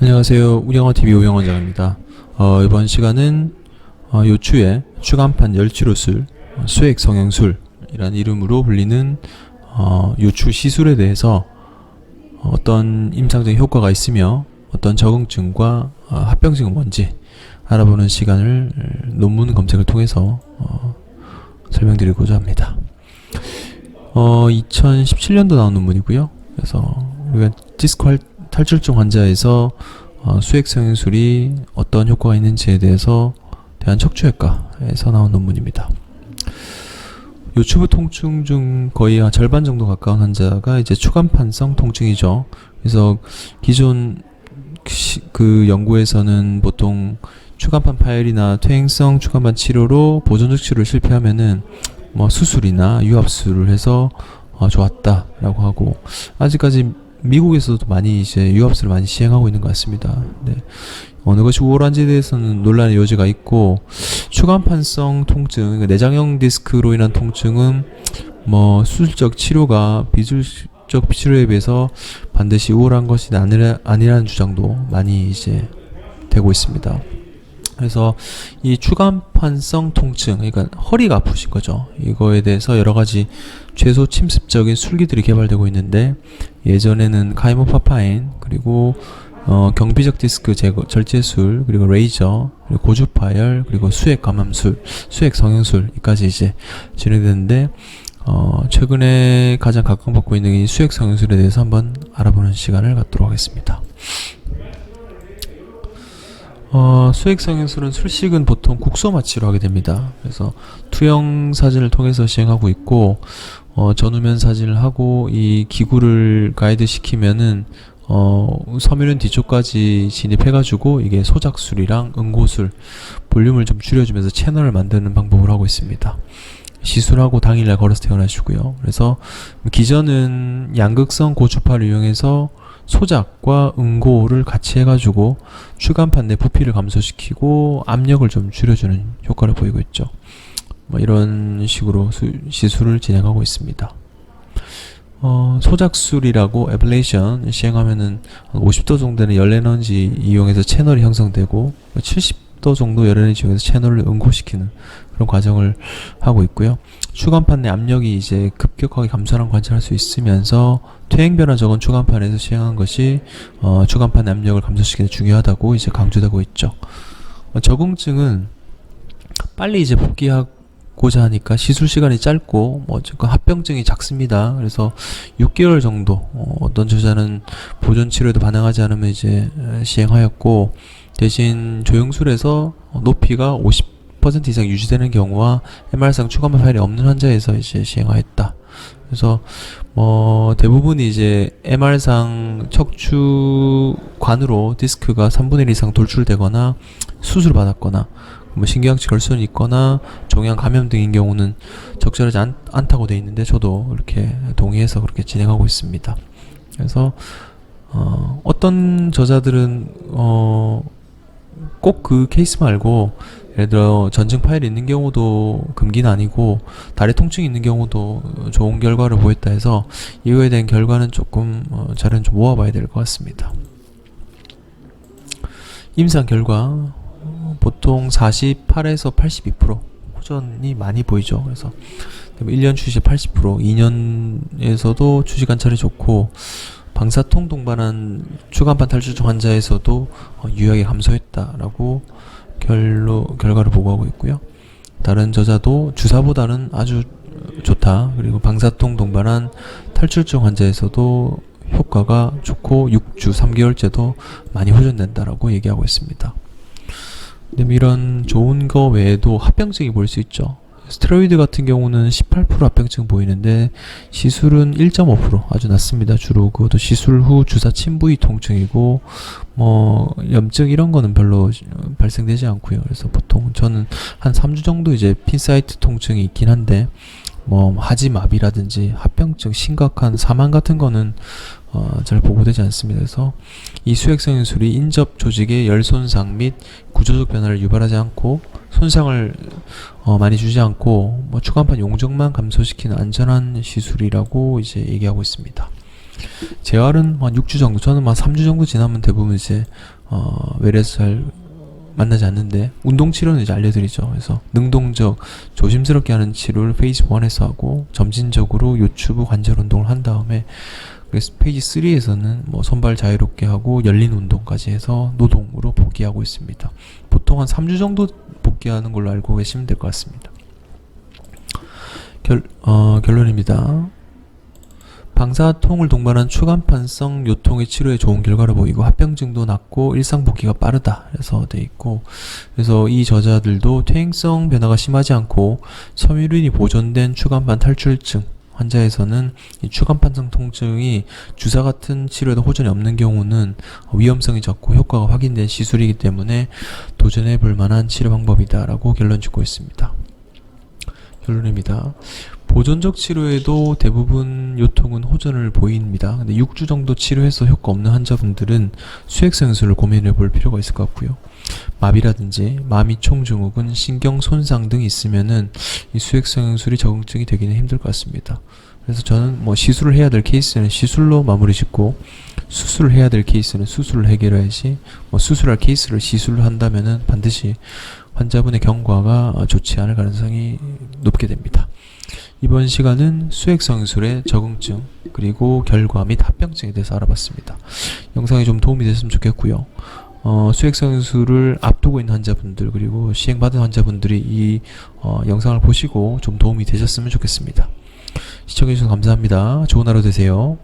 안녕하세요. 우영어TV 우영원장입니다. 어, 이번 시간은 어, 요추의 추간판 열치로술, 어, 수액 성형술이라는 이름으로 불리는 어, 요추 시술에 대해서 어떤 임상적인 효과가 있으며 어떤 적응증과 어, 합병증은 뭔지 알아보는 시간을 어, 논문 검색을 통해서 어, 설명드리고자 합니다. 어, 2017년도 나온 논문이고요. 그래서 우리가 디스크 탈출증 환자에서 어, 수액 성형술이 어떤 효과가 있는지에 대해서 대한 척추외과에서 나온 논문입니다. 요추부 통증 중 거의 한 절반 정도 가까운 환자가 이제 추간판성 통증이죠. 그래서 기존 시- 그 연구에서는 보통 추간판 파열이나 퇴행성 추간판 치료로 보존적 치료를 실패하면은 뭐 수술이나 유압술을 해서 어, 좋았다라고 하고 아직까지 미국에서도 많이 이제 유압술을 많이 시행하고 있는 것 같습니다. 네. 어느 것이 우월한지에 대해서는 논란의 여지가 있고 추간판성 통증, 그러니까 내장형 디스크로 인한 통증은 뭐 수술적 치료가 비술적 치료에 비해서 반드시 우월한 것이 아니라, 아니라는 주장도 많이 이제 되고 있습니다. 그래서 이 추간판성 통증, 그러니까 허리가 아프신 거죠. 이거에 대해서 여러 가지 최소 침습적인 술기들이 개발되고 있는데 예전에는 카이모파파인 그리고 어, 경비적 디스크 제거 절제술 그리고 레이저 그리고 고주파열 그리고 수액 감암술 수액 성형술까지 이제 진행되는데 어, 최근에 가장 각광받고 있는 이 수액 성형술에 대해서 한번 알아보는 시간을 갖도록 하겠습니다. 어, 수액 성형술은 술식은 보통 국소 마취로 하게 됩니다. 그래서 투영 사진을 통해서 시행하고 있고 어, 전후면 사진을 하고 이 기구를 가이드 시키면은 어, 섬유는 뒤쪽까지 진입해가지고 이게 소작술이랑 응고술 볼륨을 좀 줄여주면서 채널을 만드는 방법을 하고 있습니다. 시술하고 당일날 걸어서 퇴원하시고요. 그래서 기전은 양극성 고주파를 이용해서 소작과 응고를 같이 해가지고 추간판 내 부피를 감소시키고 압력을 좀 줄여주는 효과를 보이고 있죠. 뭐 이런 식으로 수- 시술을 진행하고 있습니다. 어, 소작술이라고 에블레이션 시행하면은 한 50도 정도 되는 열 에너지 이용해서 채널이 형성되고 70도 정도 열 에너지 이용해서 채널을 응고시키는 그런 과정을 하고 있고요. 추간판 내 압력이 이제 급격하게 감소하는 걸 관찰할 수 있으면서 퇴행 변화 적은 추간판에서 시행한 것이 어, 추간판 내 압력을 감소시키는 데 중요하다고 이제 강조되고 있죠. 어, 적응증은 빨리 이제 복귀하고자 하니까 시술 시간이 짧고 뭐 어쨌건 합병증이 작습니다. 그래서 6개월 정도 어, 어떤 저자는 보존 치료에도 반응하지 않으면 이제 에, 시행하였고 대신 조영술에서 어, 높이가 50% 이상 유지되는 경우와 MR상 추가만 파일이 없는 환자에서 이제 시행하였다. 그래서 뭐 대부분이 이제 MR상 척추관으로 디스크가 3분의 1 이상 돌출되거나 수술 받았거나 뭐 신경학적 결손이 있거나 종양 감염 등인 경우는 적절하지 않, 않다고 돼 있는데 저도 이렇게 동의해서 그렇게 진행하고 있습니다. 그래서 어, 어떤 저자들은 어, 꼭 그 케이스 말고 예를 들어 전증 파일이 있는 경우도 금기는 아니고 다리 통증이 있는 경우도 좋은 결과를 보였다 해서 이거에 대한 결과는 조금 어, 자료는 좀 모아봐야 될 것 같습니다. 임상 결과 어, 보통 48에서 82% 호전이 많이 보이죠. 그래서 1년 추시 80%, 2년에서도 추시 관찰이 좋고 방사통 동반한 추간판 탈출증 환자에서도 어, 유효하게 감소했다라고 결로 결과를 보고하고 있고요. 다른 저자도 주사보다는 아주 좋다. 그리고 방사통 동반한 탈출증 환자에서도 효과가 좋고 6주 3개월째도 많이 호전된다라고 얘기하고 있습니다. 근데 이런 좋은 거 외에도 합병증이 보일 수 있죠. 스테로이드 같은 경우는 18% 합병증 보이는데 시술은 1.5% 아주 낮습니다. 주로 그것도 시술 후 주사 침 부위 통증이고 뭐 염증 이런 거는 별로 어, 발생되지 않고요. 그래서 보통 저는 한 3주 정도 이제 핀사이트 통증이 있긴 한데 뭐 하지마비라든지 합병증 심각한 사망 같은 거는 어, 잘 보고되지 않습니다. 그래서 이 수액성 인술이 인접 조직의 열 손상 및 구조적 변화를 유발하지 않고 손상을 어, 많이 주지 않고 뭐 추간판 용적만 감소시키는 안전한 시술이라고 이제 얘기하고 있습니다. 재활은 한 6주 정도, 저는 한 3주 정도 지나면 대부분 이제 어, 잘 만나지 않는데 운동 치료는 이제 알려드리죠. 그래서 능동적 조심스럽게 하는 치료를 페이지 1에서 하고 점진적으로 요추부 관절 운동을 한 다음에 그래서 페이지 3에서는 뭐 손발 자유롭게 하고 열린 운동까지 해서 노동으로 복귀하고 있습니다. 보통 한 3주 정도 복귀하는 걸로 알고 계시면 될 것 같습니다. 결, 어, 결론입니다. 방사통을 동반한 추간판성 요통의 치료에 좋은 결과를 보이고 합병증도 낮고 일상 복귀가 빠르다 그래서 돼 있고 그래서 이 저자들도 퇴행성 변화가 심하지 않고 섬유륜이 보존된 추간판 탈출증 환자에서는 이 추간 판성 통증이 주사 같은 치료에도 호전이 없는 경우는 위험성이 적고 효과가 확인된 시술이기 때문에 도전해 볼 만한 치료 방법이다라고 결론 짓고 있습니다. 결론입니다. 보존적 치료에도 대부분 요통은 호전을 보입니다. 근데 6주 정도 치료해서 효과 없는 환자분들은 수액성술을 고민해 볼 필요가 있을 것 같고요. 마비라든지 마미 총 증후군, 신경 손상 등이 있으면은 이 수액성술이 적응증이 되기는 힘들 것 같습니다. 그래서 저는 뭐 시술을 해야 될 케이스는 시술로 마무리 짓고 수술을 해야 될 케이스는 수술을 해결해야지 뭐 수술할 케이스를 시술로 한다면은 반드시 환자분의 경과가 어, 좋지 않을 가능성이 높게 됩니다. 이번 시간은 수액성술의 적응증 그리고 결과 및 합병증에 대해서 알아봤습니다. 영상이 좀 도움이 됐으면 좋겠고요. 어, 수액성술을 앞두고 있는 환자분들 그리고 시행받은 환자분들이 이 어, 영상을 보시고 좀 도움이 되셨으면 좋겠습니다. 시청해주셔서 감사합니다. 좋은 하루 되세요.